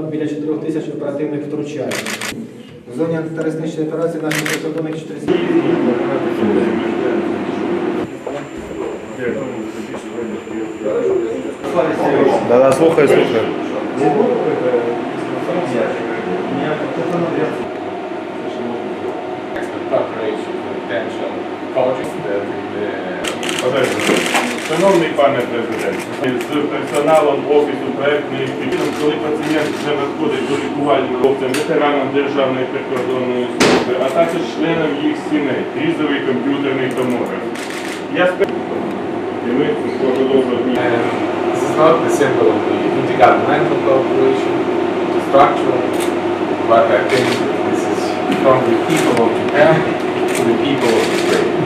біля 4 тисяч оперативних втручань. В зоні антитерористичної операції наші прикордонники 40 Да, да, слухай, слухай. preparation for that the Шановний пане президент, з персоналом Офісу проектної спільноти, коли пацієнт вже надходить до лікувального хлопцям, ветеранам Державної прикордонної служби, а також членам їх сімей, різовий комп'ютерний томограф. Я і ми продовжуємо. This is not the symbol of the intergovernmental cooperation, the structural, but I think this is from the people of Japan to the people of Ukraine.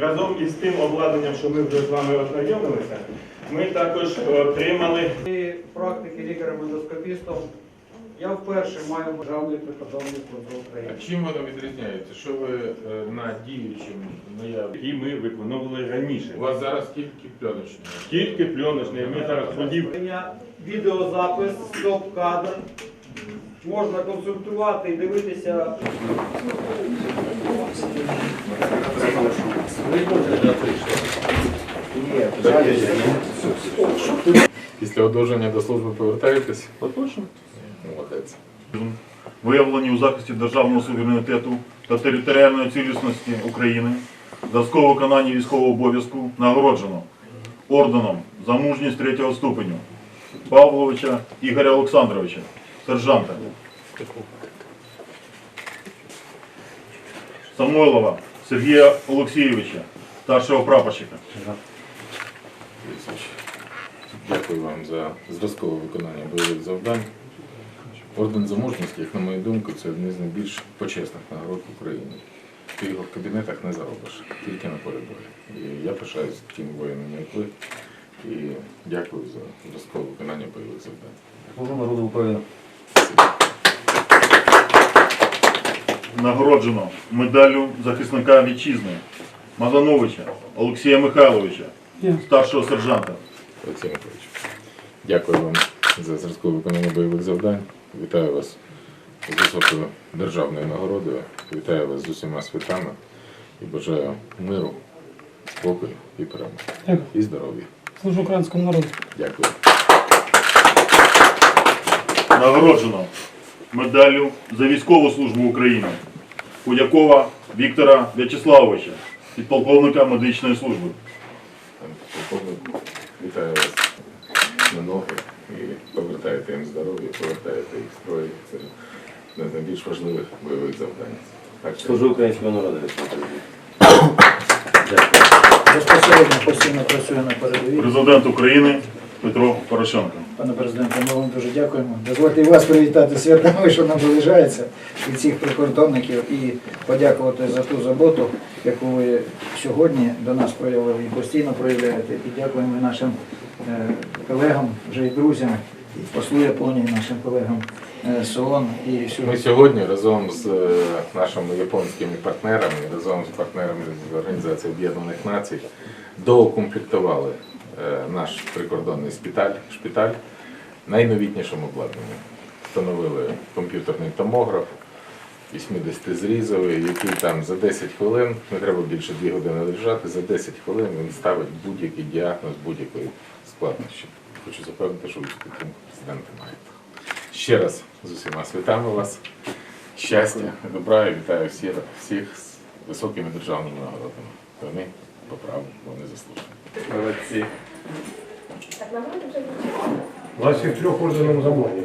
Разом із тим обладнанням, що ми вже з вами ознайомилися, ми також е, приймали практики лікарем-ендоскопістом я вперше маю державний прикордонний служби України. А чим воно відрізняється? Що ви е, на діючим наяві? які ми виконували раніше. У вас зараз тільки пленочні. Тільки пленочний, ми зараз ходів. Відеозапис, стоп-кадр. Можна консультувати і дивитися. Після одужання до служби повертаєтесь? Отож. Молодець. Виявлені у захисті державного суверенітету та територіальної цілісності України за виконання військового обов'язку нагороджено орденом за мужність третього ступеню Павловича Ігоря Олександровича, сержанта. Самойлова Сергія Олексійовича, старшого прапорщика. Олексійович, Дякую вам за зразкове виконання бойових завдань. Орден за мужність, як на мою думку, це одне з найбільш почесних нагород в Україні. Ти його в кабінетах не заробиш, тільки на полі бою. І я пишаюсь тим воїнами, як ви. І дякую за зразкове виконання бойових завдань. Служу народу України. Нагороджено медаллю захисника вітчизни Мазановича Олексія Михайловича, старшого сержанта. Олексій Миколаївич, дякую вам за зразкове виконання бойових завдань. Вітаю вас з високою державною нагородою. Вітаю вас з усіма святами і бажаю миру, спокою і перемоги. І здоров'я. Служу українському народу. Дякую. Нагороджено медаллю за військову службу України Худякова Віктора В'ячеславовича, підполковника медичної служби. Полковник, Вітаю вас на ноги і повертаєте їм здоров'я, повертаєте їх строї. Це одне з найбільш важливих бойових завдань. Так що Служу українському народу. Безпосередньо постійно працює на передовій. Президент України Петро Порошенко. Пане президенте, ми вам дуже дякуємо. Дозвольте і вас привітати святами, що наближається від всіх прикордонників і подякувати за ту заботу, яку ви сьогодні до нас проявили і постійно проявляєте. І дякуємо нашим е, колегам, вже і друзям, і послу Японії, нашим колегам е, з ООН і Ми сьогодні. разом з е, нашими японськими партнерами, разом з партнерами з Організації Об'єднаних Націй доукомплектували е, наш прикордонний шпиталь, шпиталь найновітнішим обладнанням. Встановили комп'ютерний томограф 80-зрізовий, який там за 10 хвилин, не треба більше 2 години лежати, за 10 хвилин він ставить будь-який діагноз будь-якої складнощі. Хочу запевнити, що таким президента маєте. Ще раз з усіма святами вас. Щастя, добра і вітаю всіх, всіх з високими державними нагородами. Вони по праву вони заслужені. Молодці. Так нормально вже вас всіх трьох орденом замовлення.